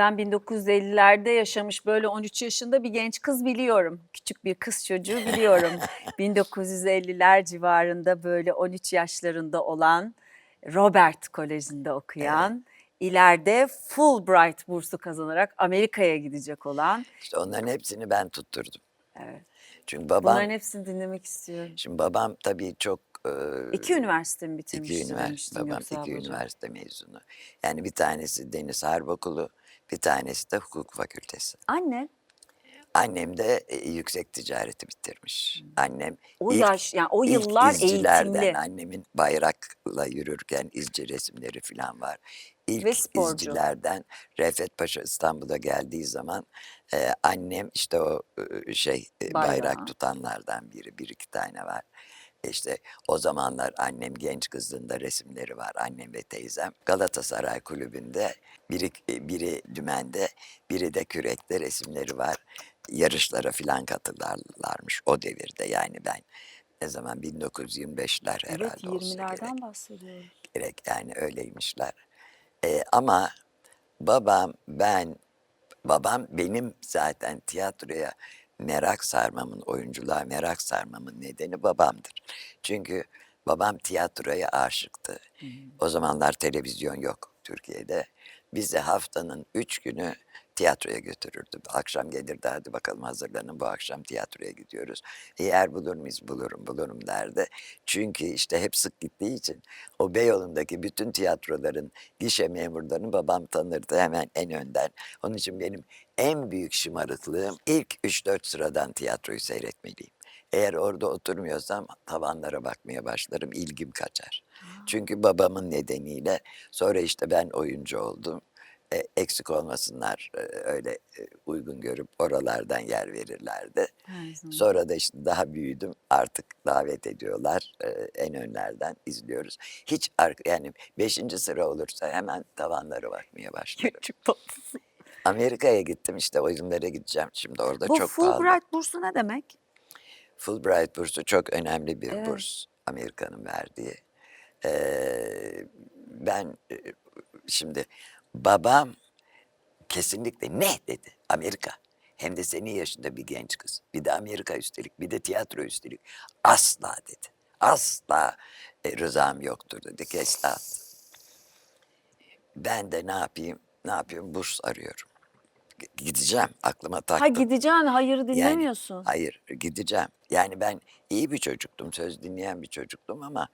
Ben 1950'lerde yaşamış böyle 13 yaşında bir genç kız biliyorum. Küçük bir kız çocuğu biliyorum. 1950'ler civarında böyle 13 yaşlarında olan Robert Koleji'nde okuyan, ileride Fulbright bursu kazanarak Amerika'ya gidecek olan. İşte onların hepsini ben tutturdum. Evet. Çünkü babam, Bunların hepsini dinlemek istiyorum. şimdi babam tabii çok... e, İki üniversite mi iki bitirmişsin üniversite, babam yoksa iki ablacığım? üniversite mezunu. Yani bir tanesi Deniz Harp Okulu, bir tanesi de hukuk fakültesi. Anne Annem de e, yüksek ticareti bitirmiş. Annem o ilk- yaş yani o ilk yıllar izcilerden, eğitimli. Annemin bayrakla yürürken izci resimleri falan var. İlk Ve sporcu. izcilerden Refet Paşa İstanbul'a geldiği zaman e, annem işte o e, şey e, Bayrağı. bayrak tutanlardan biri. Bir iki tane var. İşte o zamanlar annem genç kızlığında resimleri var. Annem ve teyzem Galatasaray Kulübü'nde biri, e, biri dümende, biri de kürekte resimleri var. Yarışlara filan katılırlarmış o devirde yani ben ne zaman 1925'ler Evet herhalde olsa gerek 20'lerden bahsediyorum. gerek yani öyleymişler. Ee, ama babam ben babam benim zaten tiyatroya merak sarmamın oyunculuğa merak sarmamın nedeni babamdır. Çünkü babam tiyatroya aşıktı. O zamanlar televizyon yok Türkiye'de. Bizi haftanın üç günü tiyatroya götürürdü. Akşam gelirdi hadi bakalım hazırlanın bu akşam tiyatroya gidiyoruz. Eğer bulur muyuz bulurum bulurum derdi. Çünkü işte hep sık gittiği için o Beyoğlu'ndaki bütün tiyatroların gişe memurlarını babam tanırdı hemen en önden. Onun için benim en büyük şımarıklığım ilk 3-4 sıradan tiyatroyu seyretmeliyim. Eğer orada oturmuyorsam tavanlara bakmaya başlarım, ilgim kaçar. Çünkü babamın nedeniyle sonra işte ben oyuncu oldum. E, eksik olmasınlar e, öyle e, uygun görüp oralardan yer verirlerdi. Sonra da işte daha büyüdüm artık davet ediyorlar e, en önlerden izliyoruz. Hiç yani beşinci sıra olursa hemen tavanlara bakmaya başlıyorum. Çok tatlısın. Amerika'ya gittim işte oyunlara gideceğim şimdi orada Bu çok pahalı. Fulbright bursu ne demek? Fulbright bursu çok önemli bir Evet. burs Amerika'nın verdiği. Ee, ben şimdi babam kesinlikle ne dedi Amerika. Hem de senin yaşında bir genç kız. Bir de Amerika üstelik, bir de tiyatro üstelik. Asla dedi. Asla e, rızam yoktur dedi. Kes at. Ben de ne yapayım, ne yapıyorum? Burs arıyorum. Gideceğim, aklıma taktım. Ha gideceksin hayırı dinlemiyorsun. Hayır gideceğim. Yani ben iyi bir çocuktum, söz dinleyen bir çocuktum ama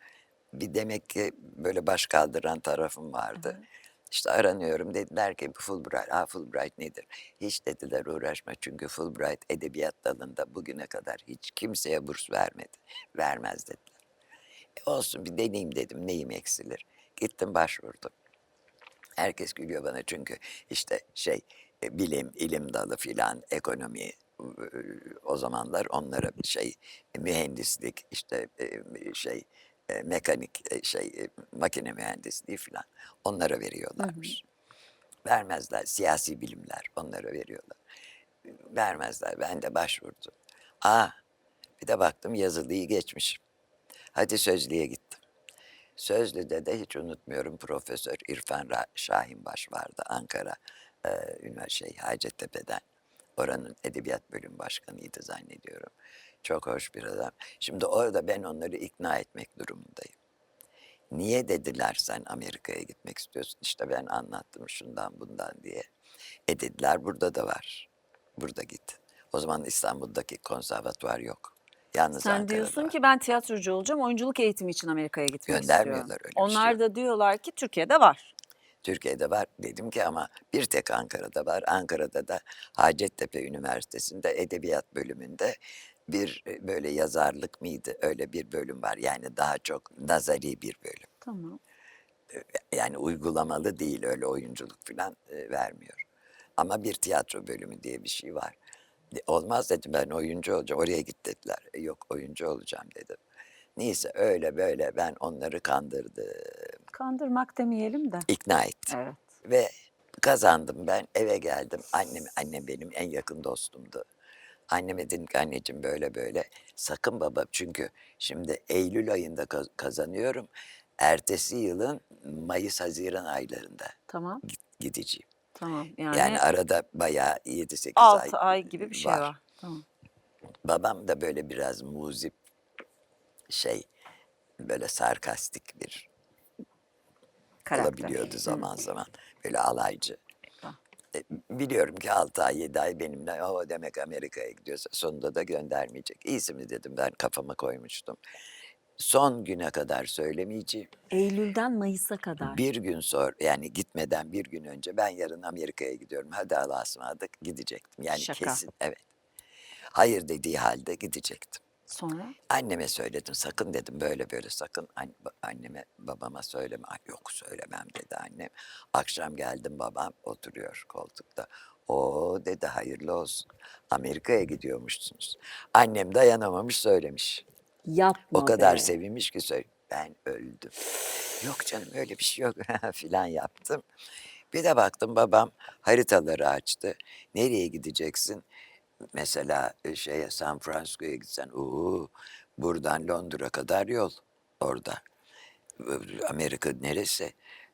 bir demek ki böyle baş kaldıran tarafım vardı. İşte aranıyorum dediler ki Fulbright, Aa, Fulbright nedir? Hiç dediler uğraşma çünkü Fulbright edebiyat dalında bugüne kadar hiç kimseye burs vermedi. Vermez dediler. E, olsun bir deneyeyim dedim neyim eksilir. Gittim başvurdum. Herkes gülüyor bana çünkü işte şey e, bilim, ilim dalı filan, ekonomi o zamanlar onlara bir şey mühendislik işte e, şey e, mekanik e, şey e, makine mühendisliği filan onlara veriyorlarmış. Vermezler siyasi bilimler onlara veriyorlar. Vermezler ben de başvurdum. Aa bir de baktım yazılıyı geçmişim. Hadi sözlüğe gittim. Sözlü'de de hiç unutmuyorum Profesör İrfan Şahinbaş vardı Ankara e, Üniversite şey, Hacettepe'den. Oranın edebiyat bölüm başkanıydı zannediyorum. Çok hoş bir adam. Şimdi orada ben onları ikna etmek durumundayım. Niye dediler sen Amerika'ya gitmek istiyorsun? İşte ben anlattım şundan bundan diye. E dediler burada da var. Burada git. O zaman İstanbul'daki konservatuvar yok. Yalnız Sen Ankara'da diyorsun var. ki ben tiyatrocu olacağım, oyunculuk eğitimi için Amerika'ya gitmek Göndermiyorlar istiyorum. öyle bir şey Onlar yok. da diyorlar ki Türkiye'de var. Türkiye'de var dedim ki ama bir tek Ankara'da var. Ankara'da da Hacettepe Üniversitesi'nde edebiyat bölümünde bir e, böyle yazarlık mıydı öyle bir bölüm var. Yani daha çok nazari bir bölüm. Tamam. Yani uygulamalı değil öyle oyunculuk falan e, vermiyor. Ama bir tiyatro bölümü diye bir şey var. De- Olmaz dedim ben oyuncu olacağım. Oraya git dediler. E, yok oyuncu olacağım dedim. Neyse öyle böyle ben onları kandırdım. Kandırmak demeyelim de. ikna ettim. Evet. Ve kazandım ben eve geldim. Annem, annem benim en yakın dostumdu. Anneme dedim ki anneciğim böyle böyle. Sakın baba çünkü şimdi Eylül ayında kaz- kazanıyorum. Ertesi yılın Mayıs-Haziran aylarında Tamam. gideceğim. Tamam. Yani, Yani arada bayağı 7-8 ay 6 ay gibi bir şey var. Tamam. Babam da böyle biraz muzip şey böyle sarkastik bir Karakter. olabiliyordu zaman zaman. Böyle alaycı. E, biliyorum ki 6 ay 7 ay benimle o demek Amerika'ya gidiyorsa sonunda da göndermeyecek. İyisi mi dedim ben kafama koymuştum. Son güne kadar söylemeyeceğim. Eylül'den Mayıs'a kadar. Bir gün sonra yani gitmeden bir gün önce ben yarın Amerika'ya gidiyorum. Hadi Allah'a ısmarladık gidecektim. Yani Şaka. kesin evet. Hayır dediği halde gidecektim. Sonra Anneme söyledim sakın dedim böyle böyle sakın anneme babama söyleme. Ay, yok söylemem dedi annem. Akşam geldim babam oturuyor koltukta. O dedi hayırlı olsun. Amerika'ya gidiyormuşsunuz. Annem dayanamamış söylemiş. yapma O kadar be. sevinmiş ki söyle. Ben öldüm. Yok canım öyle bir şey yok filan yaptım. Bir de baktım babam haritaları açtı. Nereye gideceksin? Mesela e, şeye San Francisco'ya gitsen ooo buradan Londra kadar yol orada. Amerika neresi?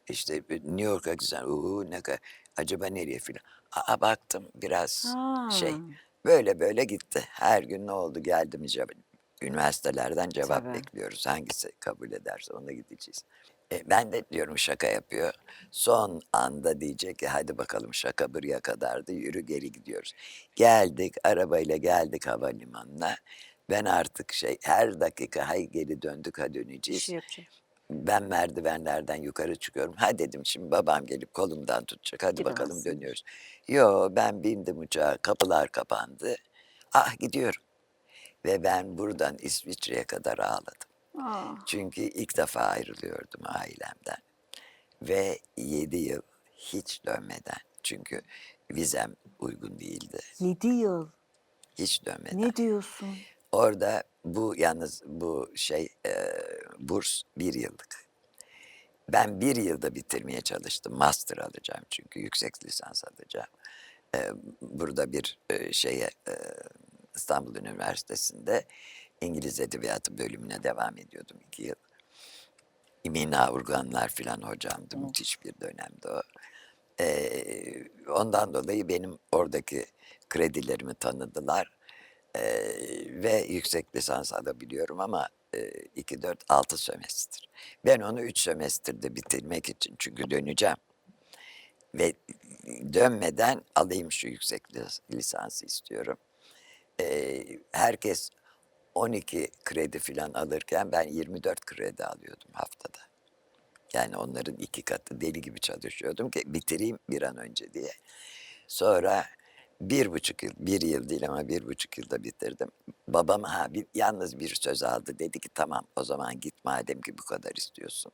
İşte e, New York'a gitsen ooo ne kadar acaba nereye filan. Aa baktım biraz şey Ha. böyle böyle gitti. Her gün ne oldu geldi mi cevap. Üniversitelerden cevap Tabii. bekliyoruz. Hangisi kabul ederse ona gideceğiz. E, ben de diyorum şaka yapıyor. Son anda diyecek ki hadi bakalım şaka buraya kadardı yürü geri gidiyoruz. Geldik arabayla geldik havalimanına. Ben artık şey her dakika hay geri döndük ha döneceğiz. şey. Ben merdivenlerden yukarı çıkıyorum. Ha dedim şimdi babam gelip kolumdan tutacak. Hadi bakalım Gidemezsin. dönüyoruz. Yo ben bindim uçağa. Kapılar kapandı. Ah gidiyorum. Ve ben buradan İsviçre'ye kadar ağladım. Aa, Çünkü ilk defa ayrılıyordum ailemden. Ve 7 yıl hiç dönmeden. Çünkü vizem uygun değildi. 7 yıl. Hiç dönmeden. Ne diyorsun? Orada bu yalnız bu şey e, burs bir yıllık. Ben bir yılda bitirmeye çalıştım. Master alacağım çünkü yüksek lisans alacağım. E, burada bir e, şeye e, İstanbul Üniversitesi'nde İngiliz Edebiyatı bölümüne devam ediyordum iki yıl. İmina Urganlar filan hocamdı. Müthiş bir dönemdi o. Ee, ondan dolayı benim oradaki kredilerimi tanıdılar. Ee, ve yüksek lisans alabiliyorum ama 2, 4, 6 sömestr. Ben onu 3 sömestrde bitirmek için çünkü döneceğim. Ve dönmeden alayım şu yüksek lis- lisansı istiyorum. Ee, herkes 12 kredi falan alırken ben 24 kredi alıyordum haftada. Yani onların iki katı deli gibi çalışıyordum ki bitireyim bir an önce diye. Sonra bir buçuk yıl, bir yıl değil ama bir buçuk yılda bitirdim. Babam ha bir, yalnız bir söz aldı. Dedi ki tamam o zaman git madem ki bu kadar istiyorsun.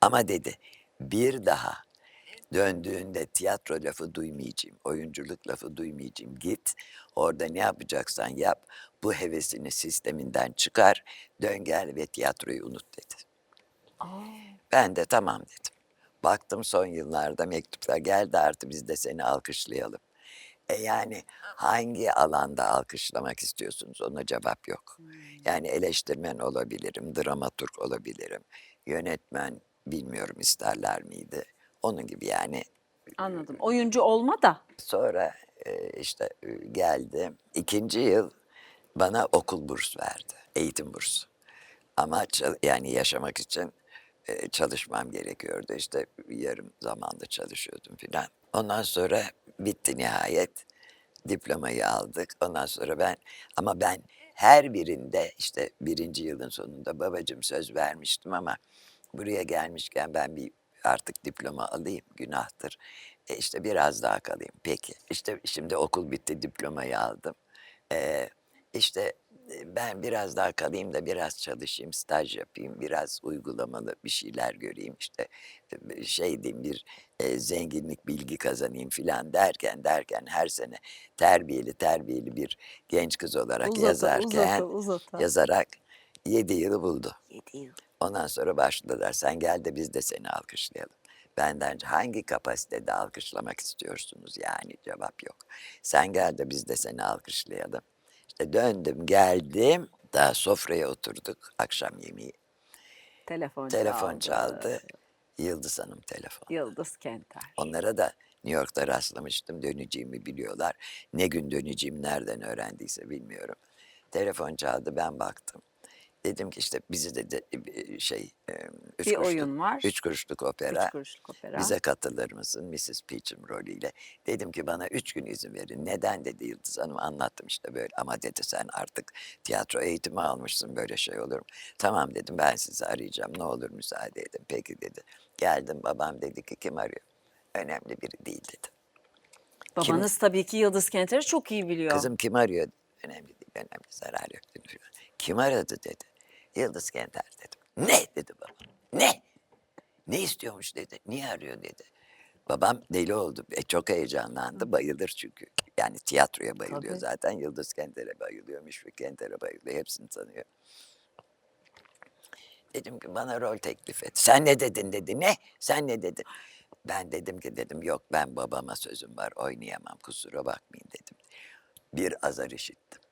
Ama dedi bir daha döndüğünde tiyatro lafı duymayacağım, oyunculuk lafı duymayacağım. Git orada ne yapacaksan yap. Bu hevesini sisteminden çıkar. Dön gel ve tiyatroyu unut dedi. Aa, Ben de tamam dedim. Baktım son yıllarda mektuplar geldi artık biz de seni alkışlayalım. E yani hangi alanda alkışlamak istiyorsunuz ona cevap yok. Yani eleştirmen olabilirim, dramaturg olabilirim, yönetmen bilmiyorum isterler miydi. Onun gibi yani. anladım. Oyuncu olma da. Sonra e, işte e, geldim. İkinci yıl bana okul burs verdi, eğitim bursu. Ama yani yaşamak için e, çalışmam gerekiyordu. İşte yarım zamanda çalışıyordum filan. Ondan sonra bitti nihayet. Diplomayı aldık. Ondan sonra ben ama ben her birinde işte birinci yılın sonunda babacığım söz vermiştim ama buraya gelmişken ben bir artık diploma alayım günahtır. E işte biraz daha kalayım. Peki işte şimdi okul bitti diplomayı aldım. Ee, işte e, ben biraz daha kalayım da biraz çalışayım, staj yapayım, biraz uygulamalı bir şeyler göreyim. işte e, şey diyeyim bir e, zenginlik bilgi kazanayım filan derken derken her sene terbiyeli terbiyeli bir genç kız olarak Uzata, yazarken uzata, uzata. yazarak yedi yılı buldu. 7 yıl. Ondan sonra başladılar. Sen gel de biz de seni alkışlayalım. Benden hangi kapasitede alkışlamak istiyorsunuz yani cevap yok. Sen gel de biz de seni alkışlayalım. İşte döndüm geldim. Daha sofraya oturduk akşam yemeği. Telefon, Telefon çaldı. çaldı. Yıldız Hanım telefon. Yıldız Kenter. Onlara da New York'ta rastlamıştım. Döneceğimi biliyorlar. Ne gün döneceğimi nereden öğrendiyse bilmiyorum. Telefon çaldı ben baktım. Dedim ki işte bizi de, de e, şey üç Bir kuruşluk, oyun var. Üç kuruşluk opera. Üç kuruşluk opera. Bize katılır mısın Mrs. Peach'im rolüyle? Dedim ki bana üç gün izin verin. Neden dedi Yıldız Hanım anlattım işte böyle. Ama dedi sen artık tiyatro eğitimi almışsın böyle şey olur mu? Tamam dedim ben sizi arayacağım ne olur müsaade edin. Peki dedi. Geldim babam dedi ki kim arıyor? Önemli biri değil dedi. Babanız tabii ki Yıldız Kenter'i çok iyi biliyor. Kızım kim arıyor? Önemli değil, önemli zarar yok dedi. Kim aradı dedi. Yıldız Kenter dedim. Ne dedi babam. Ne? Ne istiyormuş dedi. Niye arıyor dedi. Babam deli oldu. E, çok heyecanlandı. Bayılır çünkü. Yani tiyatroya bayılıyor Tabii. zaten. Yıldız Kenter'e bayılıyor. Müşfik Kenter'e bayılıyor. Hepsini tanıyor. Dedim ki bana rol teklif et. Sen ne dedin dedi. Ne? Sen ne dedin? Ben dedim ki dedim yok ben babama sözüm var oynayamam kusura bakmayın dedim. Bir azar işittim.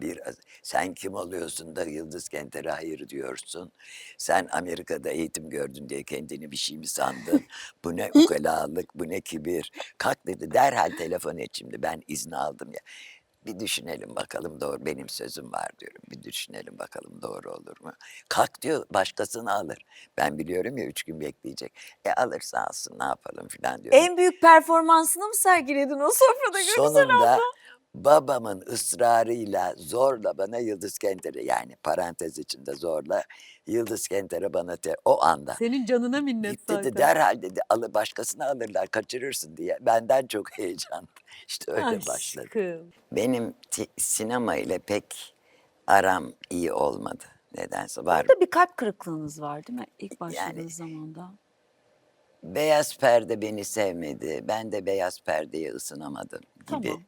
Bir az- Sen kim oluyorsun da Yıldız Kenter'e hayır diyorsun? Sen Amerika'da eğitim gördün diye kendini bir şey mi sandın? Bu ne ukalalık, bu ne kibir. Kalk dedi derhal telefon et şimdi ben izni aldım ya. Bir düşünelim bakalım doğru benim sözüm var diyorum. Bir düşünelim bakalım doğru olur mu? Kalk diyor başkasını alır. Ben biliyorum ya üç gün bekleyecek. E alırsa alsın ne yapalım filan diyorum. En büyük performansını mı sergiledin o sofrada Göksel Sonunda babamın ısrarıyla zorla bana Yıldız Kenter'e yani parantez içinde zorla Yıldız Kenter'e bana te- o anda Senin canına minnet git dedi derhal dedi alı başkasını alırlar kaçırırsın diye benden çok heyecanlı. İşte öyle başladı. Aşkım. Benim ti- sinema ile pek aram iyi olmadı. Nedense var. Burada bir kalp kırıklığınız var değil mi? İlk başladığınız Yani- zamanda. Beyaz perde beni sevmedi. Ben de beyaz perdeye ısınamadım gibi. Tamam.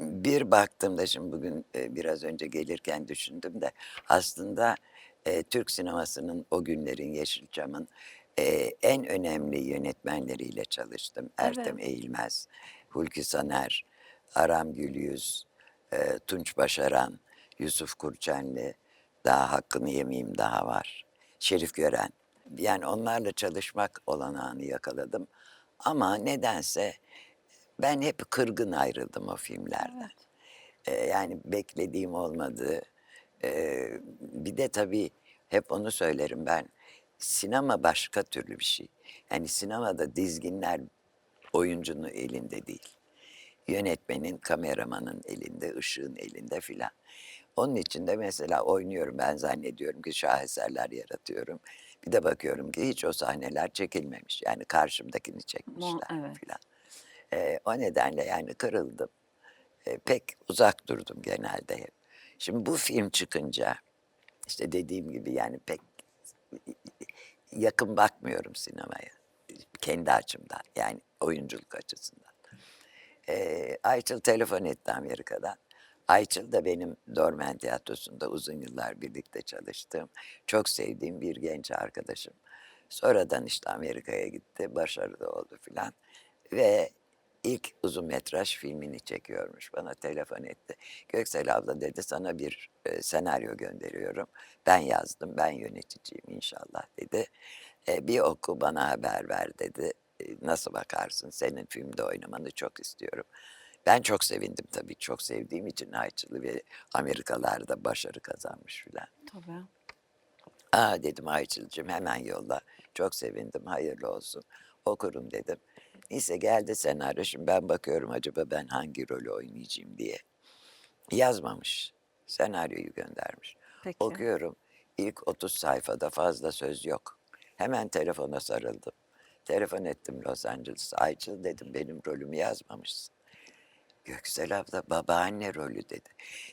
Bir baktığımda şimdi bugün biraz önce gelirken düşündüm de aslında Türk sinemasının o günlerin Yeşilçam'ın en önemli yönetmenleriyle çalıştım. Ertem Eğilmez, Hulki Saner, Aram Gülyüz, Tunç Başaran, Yusuf Kurçenli, daha hakkını yemeyeyim daha var. Şerif Gören. Yani onlarla çalışmak olanağını yakaladım. Ama nedense ben hep kırgın ayrıldım o filmlerden. Ee, yani beklediğim olmadı. Ee, bir de tabii hep onu söylerim ben. Sinema başka türlü bir şey. Yani sinemada dizginler oyuncunun elinde değil. Yönetmenin, kameramanın elinde, ışığın elinde filan. Onun için de mesela oynuyorum ben zannediyorum ki şaheserler yaratıyorum. Bir de bakıyorum ki hiç o sahneler çekilmemiş. Yani karşımdakini çekmişler evet. filan. Ee, o nedenle yani kırıldım. Ee, pek uzak durdum genelde hep. Şimdi bu film çıkınca işte dediğim gibi yani pek yakın bakmıyorum sinemaya. Kendi açımdan yani oyunculuk açısından. Ee, Ayçıl telefon etti Amerika'dan. Ayçıl da benim Dormen Tiyatrosu'nda uzun yıllar birlikte çalıştığım, çok sevdiğim bir genç arkadaşım. Sonradan işte Amerika'ya gitti, başarılı oldu filan. Ve ilk uzun metraj filmini çekiyormuş. Bana telefon etti. Göksel abla dedi sana bir e, senaryo gönderiyorum. Ben yazdım, ben yöneticiyim inşallah dedi. E, bir oku bana haber ver dedi. E, nasıl bakarsın? Senin filmde oynamanı çok istiyorum. Ben çok sevindim tabii. Çok sevdiğim için Ayçıl'ı ve Amerikalarda başarı kazanmış filan. Tabii. Aa dedim Ayçıl'cığım hemen yolla. Çok sevindim hayırlı olsun. Okurum dedim. Neyse geldi senaryo. Şimdi ben bakıyorum acaba ben hangi rolü oynayacağım diye. Yazmamış. Senaryoyu göndermiş. Peki. Okuyorum. İlk 30 sayfada fazla söz yok. Hemen telefona sarıldım. Telefon ettim Los Angeles'a. Ayçıl dedim benim rolümü yazmamışsın. Göksel abla babaanne rolü dedi.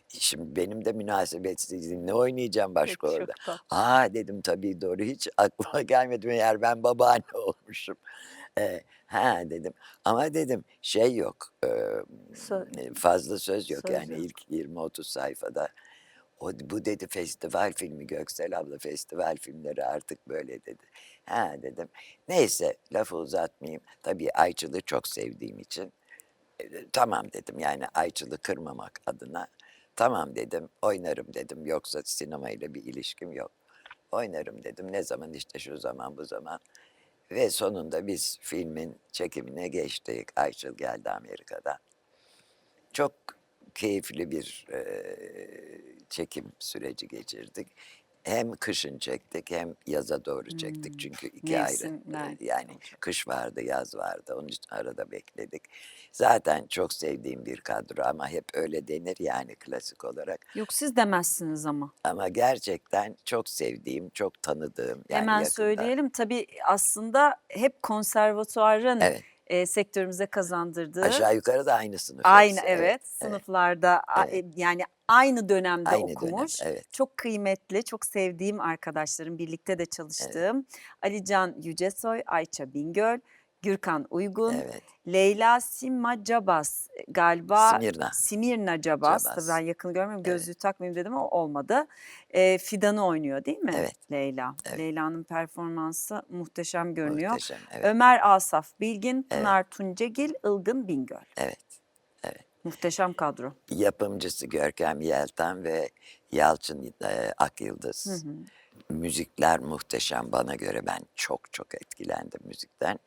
Şimdi benim de münasebetsizliğim ne oynayacağım başka Peki, orada. Aa dedim tabii doğru hiç aklıma gelmedi meğer ben babaanne olmuşum. Ha dedim ama dedim şey yok e, Sö- fazla söz yok Söz yani yok. ilk 20-30 sayfada. O, bu dedi festival filmi Göksel abla festival filmleri artık böyle dedi. Ha dedim neyse lafı uzatmayayım tabii Ayçıl'ı çok sevdiğim için e, tamam dedim yani Ayçıl'ı kırmamak adına tamam dedim oynarım dedim yoksa sinemayla bir ilişkim yok. Oynarım dedim ne zaman işte şu zaman bu zaman. Ve sonunda biz filmin çekimine geçtik. Ayçıl geldi Amerika'dan. Çok keyifli bir eee, çekim süreci geçirdik. Hem kışın çektik hem yaza doğru çektik. Çünkü iki ayrı Mevsimler eee, yani olacak. kış vardı, yaz vardı. Onun için arada bekledik. Zaten çok sevdiğim bir kadro ama hep öyle denir yani klasik olarak. Yok siz demezsiniz ama. Ama gerçekten çok sevdiğim, çok tanıdığım yani Hemen yakında. söyleyelim. Tabii aslında hep konservatuarın Evet. e, sektörümüze kazandırdığı Aşağı yukarı da aynı sınıf. aynı hepsi. evet, evet. sınıflarda Evet. e, yani aynı dönemde Aynı dönem, okumuş. evet. Çok kıymetli, çok sevdiğim arkadaşlarım, birlikte de çalıştığım Alican Yücesoy, Ayça Bingöl, Gürkan Uygun, Evet. Leyla Simma Cabas e, galiba Simirna. Simirna Cabas. Cabas. Tabii ben yakın görmüyorum. Evet. Gözlüğü takmayayım dedim ama olmadı. E, Fidan'ı oynuyor değil mi? Evet. Leyla. Evet. Leyla'nın performansı muhteşem görünüyor. Muhteşem. Evet. Ömer Asaf Bilgin, Pınar Tuncegil, Ilgın Bingöl. evet. Muhteşem kadro. Yapımcısı Görkem Yelten ve Yalçın e, Akyıldız. Müzikler muhteşem bana göre. Ben çok çok etkilendim müzikten.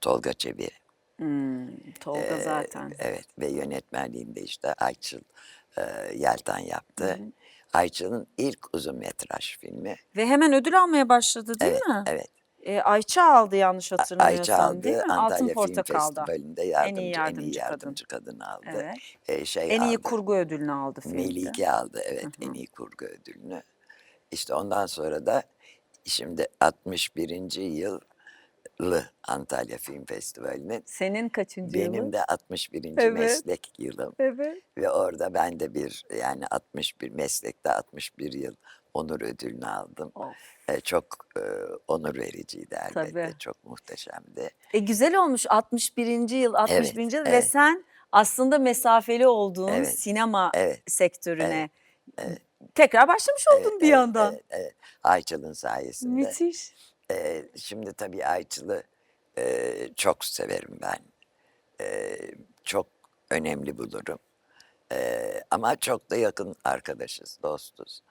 Tolga Çebi. Hmm, Tolga e, zaten. Evet ve yönetmenliğinde işte Ayçıl e, Yelten yaptı. Ayçıl'ın ilk uzun metraj filmi. Ve hemen ödül almaya başladı değil evet, mi? evet. E, Ayça aldı yanlış hatırlamıyorsam Ayça aldı değil mi? Altın Antalya Film Portakal'da. Festivali'nde yardımcı, en iyi yardımcı yardımcı, kadın. kadın aldı. Evet. E, şey En iyi aldı. kurgu ödülünü aldı filmde. Melike aldı evet en iyi kurgu ödülünü. İşte ondan sonra da şimdi 61. yılı Antalya Film Festivali'nin Senin kaçıncı benim yılın? de 61. Evet. meslek yılım Evet. ve orada ben de bir yani 61 meslekte 61 yıl onur ödülünü aldım. Of. E, çok e, onur vericiydi elbette. Tabii. Çok muhteşemdi. E, güzel olmuş 61. yıl 61. yıl ve evet. sen aslında mesafeli olduğun Evet, sinema evet, sektörüne tekrar başlamış oldun Evet, bir evet, yandan. evet, evet. Ayça'nın sayesinde. Müthiş. Ee, şimdi tabii Ayçıl'ı e, çok severim ben. Ee, çok önemli bulurum. Ee, ama çok da yakın arkadaşız, dostuz.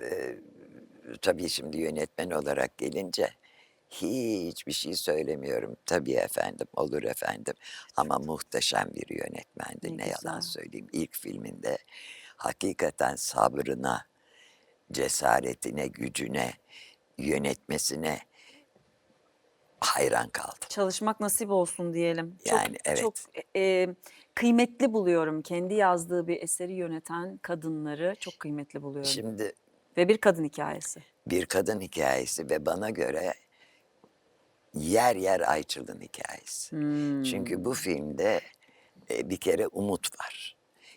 Ee, tabii şimdi yönetmen olarak gelince hiçbir şey söylemiyorum. Tabii efendim, olur efendim. Ama muhteşem bir yönetmendi. Ne Ne, yalan söyleyeyim. İlk filminde hakikaten sabrına, cesaretine, gücüne, yönetmesine hayran kaldım. Çalışmak nasip olsun diyelim. Yani, çok, evet. Çok e, kıymetli buluyorum. Kendi yazdığı bir eseri yöneten kadınları çok kıymetli buluyorum. Şimdi Ve bir kadın hikayesi. bir kadın hikayesi ve bana göre yer yer Ayçıl'ın hikayesi. Hmm. Çünkü bu filmde e, bir kere umut var.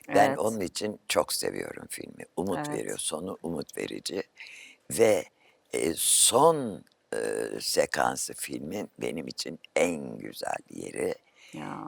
Ben Evet. onun için çok seviyorum filmi. Umut Evet. veriyor, sonu umut verici. Ve e, son e, sekansı filmin benim için en güzel yeri. Ya.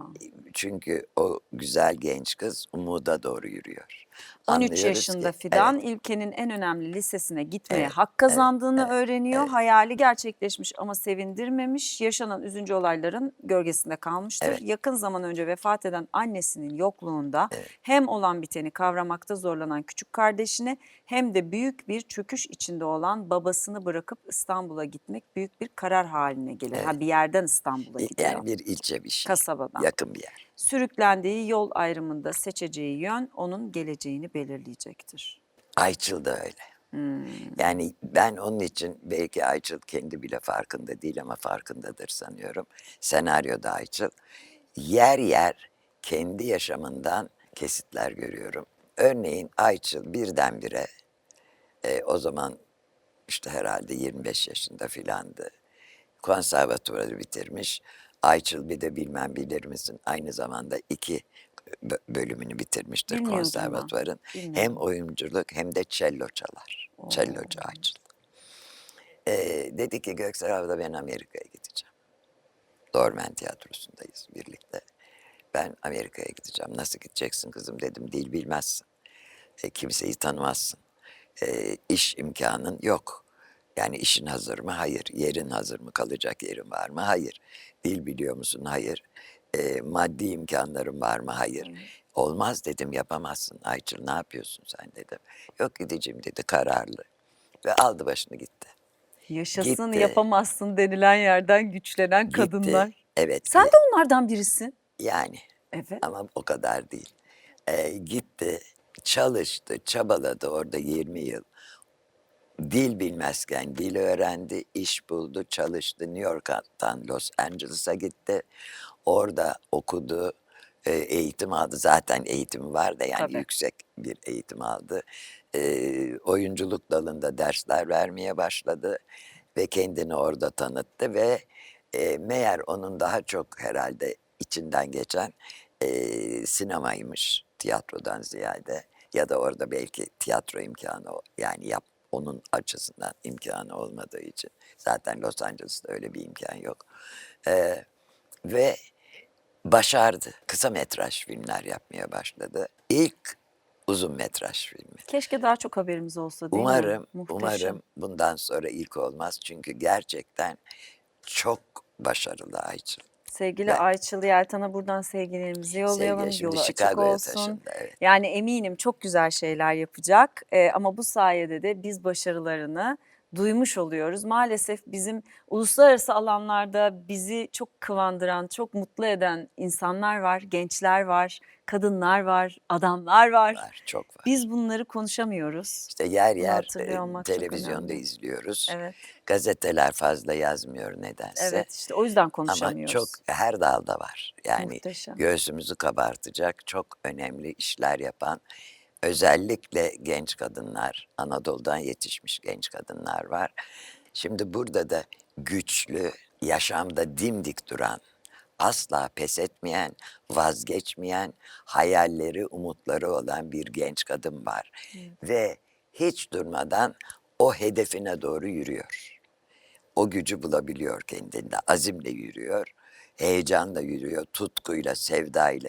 Çünkü o güzel genç kız umuda doğru yürüyor. 13 Anlıyoruz yaşında ki- Fidan evet, ülkenin en önemli lisesine gitmeye Evet, hak kazandığını evet, öğreniyor. evet. Hayali gerçekleşmiş ama sevindirmemiş. Yaşanan üzüncü olayların gölgesinde kalmıştır. Evet. Yakın zaman önce vefat eden annesinin yokluğunda hem olan biteni kavramakta zorlanan küçük kardeşine hem de büyük bir çöküş içinde olan babasını bırakıp İstanbul'a gitmek büyük bir karar haline gelir. Ha Evet. bir yerden İstanbul'a gidiyor. yani bir ilçe bir şey. Kasabadan. Yakın bir yer. Sürüklendiği yol ayrımında seçeceği yön onun geleceğini belirleyecektir. Ayçıl da öyle. Hmm. Yani ben onun için belki Ayçıl kendi bile farkında değil ama farkındadır sanıyorum. Senaryoda Ayçıl yer yer kendi yaşamından kesitler görüyorum. Örneğin Ayçıl birdenbire e, o zaman işte herhalde 25 yaşında filandı. Konservatuvarı bitirmiş. Ayçıl bir de bilmem bilir misin aynı zamanda iki bö- bölümünü bitirmiştir Bilmiyordum ben. konservatuvarın. Bilmiyordum. Hem oyunculuk hem de cello çalar. Cellocu Ayçıl. Ee, dedi ki Göksel abla ben Amerika'ya gideceğim. Dormen Tiyatrosu'ndayız birlikte. Ben Amerika'ya gideceğim. Nasıl gideceksin kızım dedim. Dil bilmezsin. E, kimseyi tanımazsın. E, iş imkanın yok. Yani işin hazır mı? Hayır. Yerin hazır mı? Kalacak yerin var mı? Hayır. Dil biliyor musun? Hayır. E, maddi imkanların var mı? Hayır. Olmaz dedim yapamazsın. Ayçıl ne yapıyorsun sen dedim. Yok gideceğim dedi kararlı. Ve aldı başını gitti. Yaşasın Gitti. yapamazsın denilen yerden güçlenen Gitti. kadınlar. Evet. Sen de onlardan birisin. Yani Evet. ama o kadar değil. Ee, gitti, çalıştı, çabaladı orada 20 yıl. Dil bilmezken dil öğrendi, iş buldu, çalıştı. New York'tan Los Angeles'a gitti. Orada okudu, e, eğitim aldı. Zaten eğitimi vardı yani Tabii. yüksek bir eğitim aldı. E, oyunculuk dalında dersler vermeye başladı ve kendini orada tanıttı ve e, meğer onun daha çok herhalde içinden geçen e, sinemaymış tiyatrodan ziyade ya da orada belki tiyatro imkanı yani yap onun açısından imkanı olmadığı için zaten Los Angeles'ta öyle bir imkan yok E, ve başardı kısa metraj filmler yapmaya başladı ilk uzun metraj filmi. Keşke daha çok haberimiz olsa değil mi? Umarım, Muhteşem. umarım bundan sonra ilk olmaz. Çünkü gerçekten çok başarılı Ayçıl. Sevgili Ben- Ayçıl Yeltan'a buradan sevgilerimizi yollayalım. Sevgili, Yolu açık olsun. taşındı. Evet. Yani eminim çok güzel şeyler yapacak Ee, ama bu sayede de biz başarılarını duymuş oluyoruz. Maalesef bizim uluslararası alanlarda bizi çok kıvandıran, çok mutlu eden insanlar var, gençler var, kadınlar var, adamlar var. Var, çok var. Biz bunları konuşamıyoruz. İşte yer yer e, televizyonda izliyoruz. Evet, Gazeteler fazla yazmıyor nedense. evet işte o yüzden Ama konuşamıyoruz. çok her dalda var. Yani Muhteşem. göğsümüzü kabartacak çok önemli işler yapan özellikle genç kadınlar, Anadolu'dan yetişmiş genç kadınlar var. Şimdi burada da güçlü, yaşamda dimdik duran, asla pes etmeyen, vazgeçmeyen, hayalleri, umutları olan bir genç kadın var. Ve hiç durmadan o hedefine doğru yürüyor. O gücü bulabiliyor kendinde, azimle yürüyor, heyecanla yürüyor, tutkuyla, sevdayla